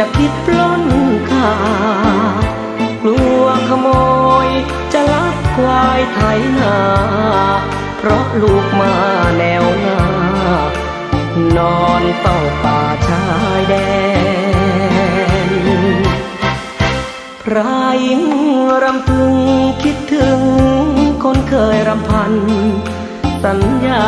จะคิดปล้นค่ากลัวขโมย จะลักควายไถนา เพราะลูกมาแนวหน้านอนเฝ้าป่าชายแดน พรายหญิงรำพึงคิดถึงคนเคยรำพัน สัญญา